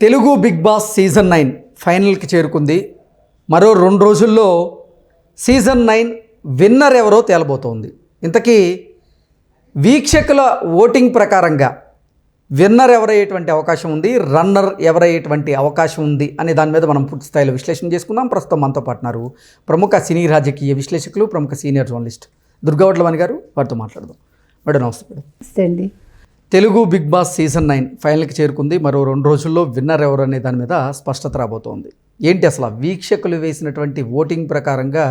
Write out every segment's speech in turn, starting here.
Telugu big boss season nine ఫైనల్కి చేరుకుంది. మరో రెండు రోజుల్లో సీజన్ నైన్ విన్నర్ ఎవరో తేలబోతోంది. ఇంతకీ వీక్షకుల ఓటింగ్ ప్రకారంగా విన్నర్ ఎవరయ్యేటువంటి అవకాశం ఉంది రన్నర్ ఎవరయ్యేటువంటి అవకాశం ఉంది అనే దాని మీద మనం పూర్తి స్థాయిలో విశ్లేషణ చేసుకుందాం. ప్రస్తుతం మనతో పాటున్నారు ప్రముఖ సినీ రాజకీయ విశ్లేషకులు ప్రముఖ సీనియర్ జర్నలిస్ట్ దుర్గావట్లమణి గారు. వారితో మాట్లాడదాం. మేడం నమస్తే మేడం. నమస్తే అండి. Telugu big boss season nine ఫైనల్కి చేరుకుంది. మరో రెండు రోజుల్లో విన్నర్ ఎవరు అనే దాని మీద స్పష్టత రాబోతోంది. ఏంటి అసలు వీక్షకులు వేసినటువంటి ఓటింగ్ ప్రకారంగా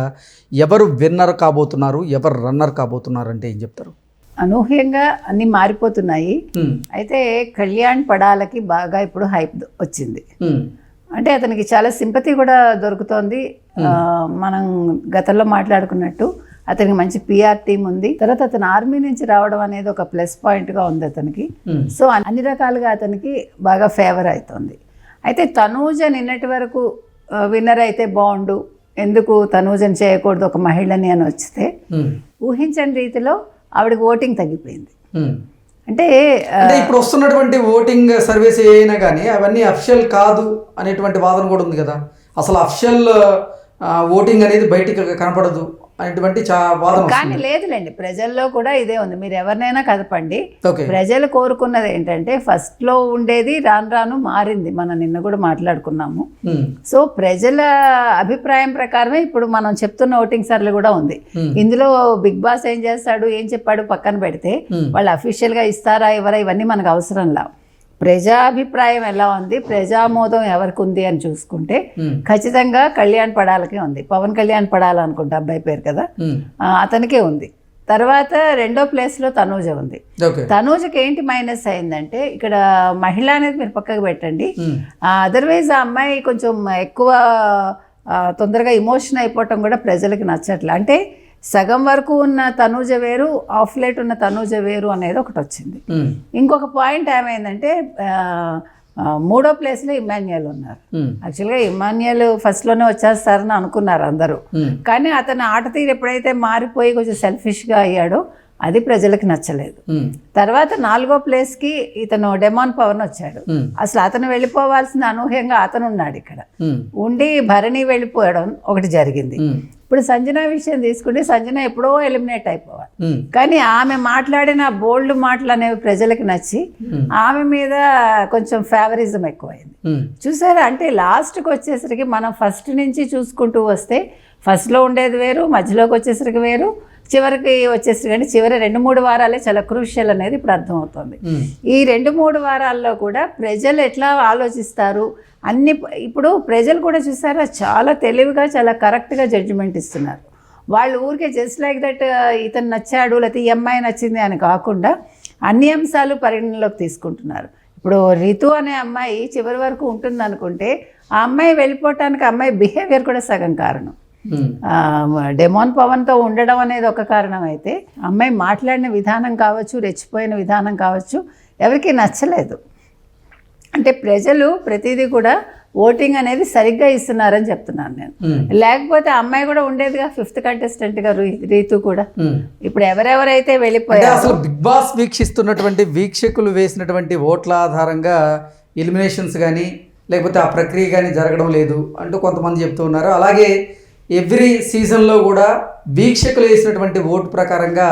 ఎవరు విన్నర్ కాబోతున్నారు ఎవరు రన్నర్ కాబోతున్నారు అంటే ఏం చెప్తారు? అనూహ్యంగా అన్ని మారిపోతున్నాయి. అయితే కళ్యాణ్ పడాలకి బాగా ఇప్పుడు హైప్ వచ్చింది. అంటే అతనికి చాలా సింపతి కూడా దొరుకుతోంది. మనం గతంలో మాట్లాడుకున్నట్టు అతనికి మంచి పిఆర్ టీం ఉంది తర్వాత అతను ఆర్మీ నుంచి రావడం అనేది ఒక ప్లస్ పాయింట్గా ఉంది అతనికి హ్మ్. సో అన్ని రకాలుగా అతనికి బాగా ఫేవర్ అవుతుంది అయితే తనూజ నిన్నటి వరకు విన్నర్ అయితే బాగుండు ఎందుకు తనూజని చేయకూడదు ఒక మహిళని అని వచ్చితే హ్మ్. ఊహించని రీతిలో ఆవిడకి ఓటింగ్ తగ్గిపోయింది హ్మ్. అంటే ఇప్పుడు వస్తున్నటువంటి ఓటింగ్ సర్వీస్ అయినా కానీ అవన్నీ అఫిషియల్ కాదు అనేటువంటి వాదన కూడా ఉంది కదా అసలు అఫిషియల్ ఓటింగ్ అనేది బయటికి కనపడదు అనేటువంటి కానీ లేదులేండి ప్రజల్లో కూడా ఇదే ఉంది. మీరు ఎవరినైనా కదపండి. ప్రజలు కోరుకున్నది ఏంటంటే ఫస్ట్లో ఉండేది రాను రాను మారింది. మనం నిన్న కూడా మాట్లాడుకున్నాము. సో ప్రజల అభిప్రాయం ప్రకారమే ఇప్పుడు మనం చెప్తున్న ఓటింగ్ సర్లు కూడా ఉంది. ఇందులో బిగ్ బాస్ ఏం చేస్తాడు ఏం చెప్పాడు పక్కన పెడితే. వాళ్ళు అఫీషియల్గా ఇస్తారా ఇవ్వరా ఇవన్నీ మనకు అవసరంలా. ప్రజాభిప్రాయం ఎలా ఉంది? ప్రజామోదం ఎవరికి ఉంది అని చూసుకుంటే. ఖచ్చితంగా కళ్యాణ్ పడాలకే ఉంది. పవన్ కళ్యాణ్ పడాలనుకుంటా అబ్బాయి పేరు కదా? అతనికే ఉంది. తర్వాత రెండో ప్లేస్లో తనూజ ఉంది. తనూజకి ఏంటి మైనస్ అయిందంటే ఇక్కడ మహిళ అనేది మీరు పక్కకు పెట్టండి. అదర్వైజ్ ఆ అమ్మాయి కొంచెం ఎక్కువ తొందరగా ఇమోషన్ అయిపోవటం కూడా ప్రజలకి నచ్చట్లే. అంటే సగం వరకు ఉన్న తనూజ వేరు ఆఫ్ లైట్ ఉన్న తనూజ వేరు అనేది ఒకటి వచ్చింది. ఇంకొక పాయింట్ ఏమైందంటే మూడో ప్లేస్లో ఇమాన్యుయల్ ఉన్నారు. యాక్చువల్గా ఇమాన్యుయల్ ఫస్ట్లోనే వచ్చేస్తారని అనుకున్నారు అందరూ. కానీ అతని ఆట తీరు ఎప్పుడైతే మారిపోయి కొంచెం సెల్ఫిష్గా అయ్యాడో అది ప్రజలకు నచ్చలేదు. తర్వాత నాలుగో ప్లేస్కి ఇతను డెమాన్ పవన్ వచ్చాడు. అసలు అతను వెళ్ళిపోవాల్సిన అనూహ్యంగా అతను ఉన్నాడు ఇక్కడ. ఉండి భరణి వెళ్ళిపోవడం ఒకటి జరిగింది. ఇప్పుడు సంజన విషయం తీసుకుంటే సంజన ఎప్పుడో ఎలిమినేట్ అయిపోవాలి. కానీ ఆమె మాట్లాడిన బోల్డ్ మాటలు అనేవి ప్రజలకు నచ్చి. ఆమె మీద కొంచెం ఫేవరిజం ఎక్కువైంది. చూసారా అంటే లాస్ట్కి వచ్చేసరికి మనం ఫస్ట్ నుంచి చూసుకుంటూ వస్తే ఫస్ట్లో ఉండేది వేరు మధ్యలోకి వచ్చేసరికి వేరు చివరికి వచ్చేసరికి అంటే చివరి రెండు మూడు వారాలే చాలా క్రూషియల్ అనేది ఇప్పుడు అర్థమవుతుంది. ఈ రెండు మూడు వారాల్లో కూడా ప్రజలు ఎట్లా ఆలోచిస్తారు? అన్ని ఇప్పుడు ప్రజలు కూడా చూసారా చాలా తెలివిగా చాలా కరెక్ట్గా జడ్జిమెంట్ ఇస్తున్నారు. వాళ్ళు ఊరికే జస్ట్ లైక్ దట్ ఇతను నచ్చాడు లేకపోతే ఈ అమ్మాయి నచ్చింది అని కాకుండా అన్ని అంశాలు పరిగణనలోకి తీసుకుంటున్నారు. ఇప్పుడు రితు అనే అమ్మాయి చివరి వరకు ఉంటుంది అనుకుంటే ఆ అమ్మాయి వెళ్ళిపోవటానికి అమ్మాయి బిహేవియర్ కూడా సగం కారణం. డెమోన్ పవన్తో ఉండడం అనేది ఒక కారణం అయితే అమ్మాయి మాట్లాడిన విధానం కావచ్చు రెచ్చిపోయిన విధానం కావచ్చు ఎవరికీ నచ్చలేదు అంటే ప్రజలు ప్రతిదీ కూడా ఓటింగ్ అనేది సరిగ్గా ఇస్తున్నారని చెప్తున్నాను నేను. లేకపోతే అమ్మాయి కూడా ఉండేదిగా ఫిఫ్త్ కంటెస్టెంట్గా రీతు కూడా. ఇప్పుడు ఎవరెవరైతే వెళ్ళిపోయారో అసలు బిగ్ బాస్ వీక్షిస్తున్నటువంటి వీక్షకులు వేసినటువంటి ఓట్ల ఆధారంగా ఎలిమినేషన్స్ కానీ లేకపోతే ఆ ప్రక్రియ కానీ జరగడం లేదు అంటూ కొంతమంది చెప్తూ ఉన్నారు అలాగే ఎవ్రీ సీజన్లో కూడా వీక్షకులు వేసినటువంటి ఓటు ప్రకారంగా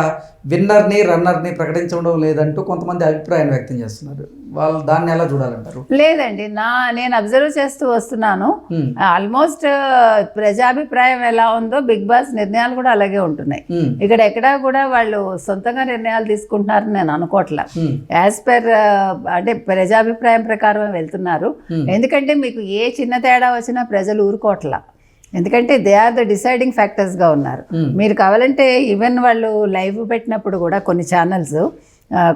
విన్నర్ని రన్నర్ని ప్రకటించడం లేదంటూ కొంతమంది అభిప్రాయాన్ని వ్యక్తం చేస్తున్నారు వాళ్ళు దాన్ని ఎలా చూడాలంటారు లేదండి నా నేను అబ్జర్వ్ చేస్తూ వస్తున్నాను. ఆల్మోస్ట్ ప్రజాభిప్రాయం ఎలా ఉందో బిగ్ బాస్ నిర్ణయాలు కూడా అలాగే ఉంటున్నాయి హ్మ్. ఇక్కడ ఎక్కడా కూడా వాళ్ళు సొంతంగా నిర్ణయాలు తీసుకుంటున్నారని నేను అనుకోవట్లా. యాజ్ పర్ అంటే ప్రజాభిప్రాయం ప్రకారం వెళ్తున్నారు Hmm. ఎందుకంటే మీకు ఏ చిన్న తేడా వచ్చినా ప్రజలు ఊరుకోవట్లా ఎందుకంటే దే ఆర్ ద డిసైడింగ్ ఫ్యాక్టర్స్గా ఉన్నారు. Hmm. మీరు కావాలంటే ఈవెన్ వాళ్ళు లైవ్ పెట్టినప్పుడు కూడా కొన్ని ఛానల్స్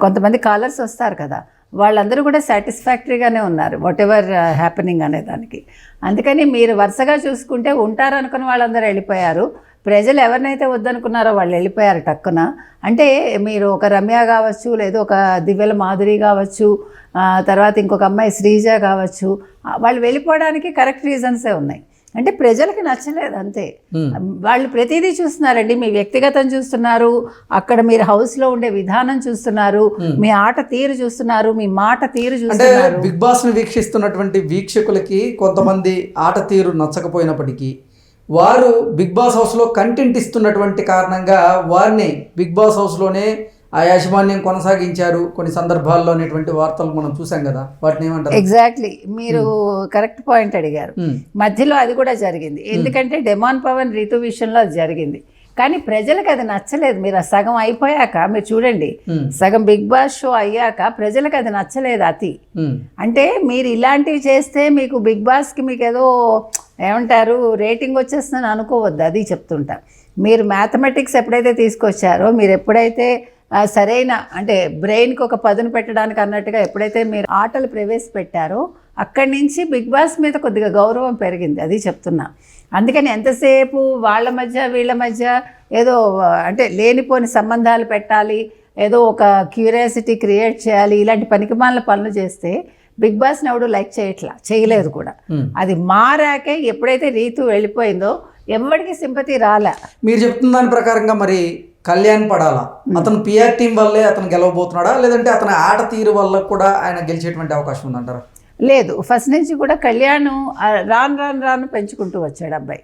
కొంతమంది కాలర్స్ వస్తారు కదా. వాళ్ళందరూ కూడా సాటిస్ఫాక్టరీగానే ఉన్నారు వాట్ ఎవర్ హ్యాపెనింగ్ అనే దానికి. అందుకని మీరు వరుసగా చూసుకుంటే ఉంటారనుకున్న వాళ్ళందరూ వెళ్ళిపోయారు. ప్రజలు ఎవరినైతే వద్దనుకున్నారో వాళ్ళు వెళ్ళిపోయారు టక్కున. అంటే మీరు ఒక రమ్య కావచ్చు లేదా ఒక దివ్యల మాధురి కావచ్చు తర్వాత ఇంకొక అమ్మాయి శ్రీజ కావచ్చు వాళ్ళు వెళ్ళిపోవడానికి కరెక్ట్ రీజన్సే ఉన్నాయి. అంటే ప్రజలకి నచ్చలేదు అంతే. వాళ్ళు ప్రతిదీ చూస్తున్నారండి. మీ వ్యక్తిగతం చూస్తున్నారు అక్కడ మీరు house లో ఉండే విధానం చూస్తున్నారు మీ ఆట తీరు చూస్తున్నారు మీ మాట తీరు అంటే చూస్తున్నారు. బిగ్ బాస్ని వీక్షిస్తున్నటువంటి వీక్షకులకి కొంతమంది ఆట తీరు నచ్చకపోయినప్పటికీ వారు బిగ్ బాస్ హౌస్లో కంటెంట్ ఇస్తున్నటువంటి కారణంగా వారిని బిగ్ బాస్ హౌస్లోనే ఆ యాజమాన్యం కొనసాగించారు. కొన్ని సందర్భాల్లో అనేటువంటి వార్తలు మనం చూసాం కదా. వాటిని ఏమంటారు? ఎగ్జాక్ట్లీ మీరు కరెక్ట్ పాయింట్ అడిగారు. ఉమ్, మధ్యలో అది కూడా జరిగింది. ఎందుకంటే డెమాన్ పవన్ రీతు విషయంలో అది జరిగింది. కానీ ప్రజలకు అది నచ్చలేదు. మీరు ఆ సగం అయిపోయాక మీరు చూడండి. సగం బిగ్ బాస్ షో అయ్యాక ప్రజలకు అది నచ్చలేదు అతి. అంటే మీరు ఇలాంటివి చేస్తే మీకు బిగ్ బాస్కి మీకు ఏదో ఏమంటారు రేటింగ్ వచ్చేస్తుందని అనుకోవద్దు. అది చెప్తుంటా. మీరు మ్యాథమెటిక్స్ ఎప్పుడైతే తీసుకొచ్చారో మీరు ఎప్పుడైతే సరైన అంటే బ్రెయిన్కి ఒక పదును పెట్టడానికి అన్నట్టుగా ఎప్పుడైతే మీరు ఆటలు ప్రవేశపెట్టారో అక్కడి నుంచి బిగ్ బాస్ మీద కొద్దిగా గౌరవం పెరిగింది అది చెప్తున్నా. అందుకని ఎంతసేపు వాళ్ళ మధ్య వీళ్ళ మధ్య ఏదో అంటే లేనిపోని సంబంధాలు పెట్టాలి ఏదో ఒక క్యూరియాసిటీ క్రియేట్ చేయాలి ఇలాంటి పనికిమాల పనులు చేస్తే బిగ్ బాస్ని ఎవడు లైక్ చేయట్లా చేయలేదు కూడా. అది మారాకే ఎప్పుడైతే రీతు వెళ్ళిపోయిందో ఎవరికి సింపతి రాలే. మీరు చెప్తున్న దాని ప్రకారంగా మరి కళ్యాణ్ పడాలా? అతను పిఆర్ టీం వల్లే అతను గెలవబోతున్నాడా? లేదంటే అతని ఆట తీరు వల్ల కూడా ఆయన గెలిచేటువంటి అవకాశం ఉందంటారా? లేదు ఫస్ట్ నుంచి కూడా కళ్యాణ్ రాను రాను రాను పెంచుకుంటూ వచ్చాడు అబ్బాయి.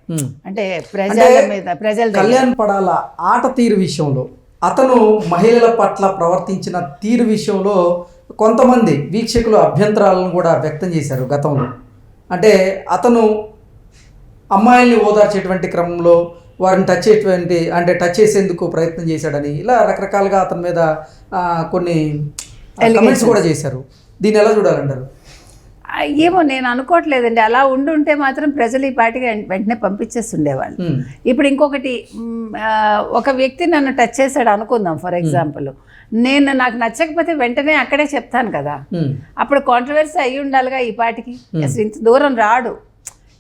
అంటే ప్రజల మీద ప్రజల కళ్యాణ్ పడాల ఆట తీరు విషయంలో? అతను మహిళల పట్ల ప్రవర్తించిన తీరు విషయంలో కొంతమంది వీక్షకులు అభ్యంతరాలను కూడా వ్యక్తం చేశారు గతంలో. అంటే అతను అమ్మాయిల్ని ఓదార్చేటువంటి క్రమంలో వారిని టచ్ చేసేటువంటి అంటే టచ్ చేసేందుకు ప్రయత్నం చేశాడని ఇలా రకరకాలుగా అతని మీద కొన్ని కమెంట్స్ కూడా చేశారు. దీన్ని ఎలా చూడాలంటారు? ఏమో నేను అనుకోవట్లేదండి. అలా ఉండుంటే మాత్రం ప్రజలు ఈ పాటికి వెంటనే పంపించేస్తుండేవాళ్ళు. ఇప్పుడు ఇంకొకటి ఒక వ్యక్తి నన్ను టచ్ చేశాడు అనుకుందాం ఫర్ ఎగ్జాంపుల్ నేను నాకు నచ్చకపోతే వెంటనే అక్కడే చెప్తాను కదా. అప్పుడు కాంట్రవర్సీ అయి ఉండాలిగా ఈ పాటికి. అసలు ఇంత దూరం రాడు.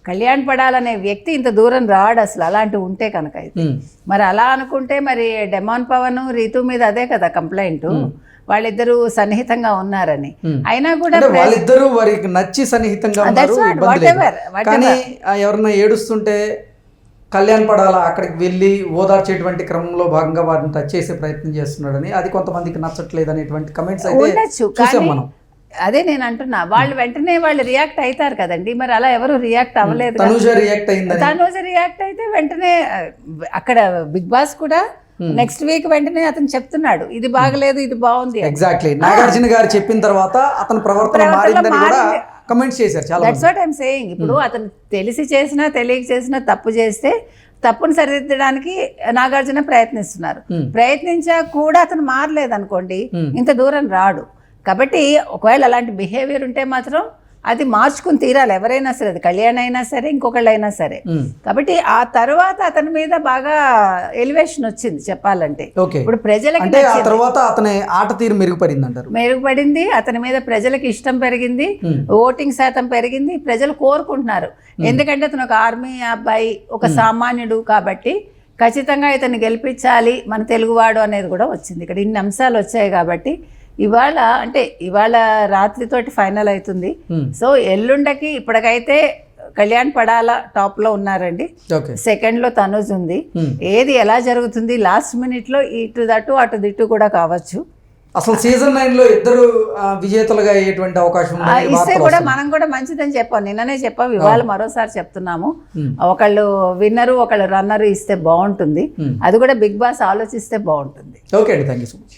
కళ్యాణ్ పడాలనే వ్యక్తి ఇంత దూరం రాడు అసలు. అలాంటివి ఉంటే కనుక అయితే. మరి అలా అనుకుంటే మరి డెమాన్ పవన్ రీతు మీద అదే కదా కంప్లైంట్. వాళ్ళిద్దరూ సన్నిహితంగా ఉన్నారని. అయినా కూడా వాళ్ళిద్దరూ వారికి నచ్చి సన్నిహితంగా Ah. కానీ ఎవరన్నా ఏడుస్తుంటే కళ్యాణ్ పడాలా అక్కడికి వెళ్ళి ఓదార్చేటువంటి క్రమంలో భాగంగా వారిని టచ్ చేసే ప్రయత్నం చేస్తున్నాడని అది కొంతమందికి నచ్చట్లేదు అనేటువంటి కమెంట్స్ అయితే చూసాం మనం. అదే నేను అంటున్నా వాళ్ళు వెంటనే వాళ్ళు రియాక్ట్ అవుతారు కదండి. మరి అలా ఎవరు రియాక్ట్ అవ్వలేదు తనుజ రియాక్ట్ అయితే వెంటనే అక్కడ బిగ్ బాస్ కూడా నెక్స్ట్ వీక్ వెంటనే అతను చెప్తున్నాడు ఇది బాగలేదు ఇది బాగుంది. ఎగ్జాక్ట్లీ నాగార్జున గారు చెప్పిన తర్వాత అతని ప్రవర్తన మారిందని కూడా. కమెంట్స్ చేశారు చాలా దట్స్ వాట్ సేయింగ్ ఇప్పుడు అతను తెలిసి చేసినా తెలియక చేసినా తప్పు చేస్తే తప్పును సరిదిద్దడానికి నాగార్జున ప్రయత్నిస్తున్నారు. Hmm. ప్రయత్నించా కూడా అతను మారలేదు అనుకోండి Hmm. ఇంత దూరం రాడు. కాబట్టి ఒకవేళ అలాంటి బిహేవియర్ ఉంటే మాత్రం అది మార్చుకుని తీరాలి. ఎవరైనా సరే అది కళ్యాణ్ అయినా సరే ఇంకొకళ్ళు అయినా సరే కాబట్టి ఆ తర్వాత అతని మీద బాగా ఎలివేషన్ వచ్చింది చెప్పాలంటే. ఇప్పుడు ప్రజలకి తర్వాత అతని ఆట తీరు మెరుగుపడింది అంటారు మెరుగుపడింది అతని మీద ప్రజలకు ఇష్టం పెరిగింది. ఓటింగ్ శాతం పెరిగింది ప్రజలు కోరుకుంటున్నారు. ఎందుకంటే అతను ఒక ఆర్మీ అబ్బాయి ఒక సామాన్యుడు కాబట్టి ఖచ్చితంగా ఇతన్ని గెలిపించాలి మన తెలుగువాడు అనేది కూడా వచ్చింది. ఇక్కడ ఇన్ని అంశాలు వచ్చాయి కాబట్టి ఇవాళ అంటే ఇవాళ రాత్రితోటి ఫైనల్ అవుతుంది. ఉమ్, సో ఎల్లుండకి ఇప్పటికైతే కళ్యాణ్ పడాల టాప్లో ఉన్నారండి. ఓకే. సెకండ్లో తనుజ్ ఉంది. Hmm. ఏది ఎలా జరుగుతుంది? లాస్ట్ మినిట్లో ఇటు దట్టు అటు దిట్టు కూడా కావచ్చు. అసలు సీజన్ నైన్లో ఇద్దరు విజేతలుగా అయ్యేటువంటి అవకాశం ఇస్తే కూడా. మనం కూడా మంచిదని చెప్పాం. నిన్ననే చెప్పాం. ఇవాళ మరోసారి చెప్తున్నాము. Hmm. ఒకళ్ళు విన్నరు ఒకళ్ళు రన్నరు ఇస్తే బాగుంటుంది. Hmm. అది కూడా బిగ్ బాస్ ఆలోచిస్తే బాగుంటుంది. ఓకే అండి. Thank you so much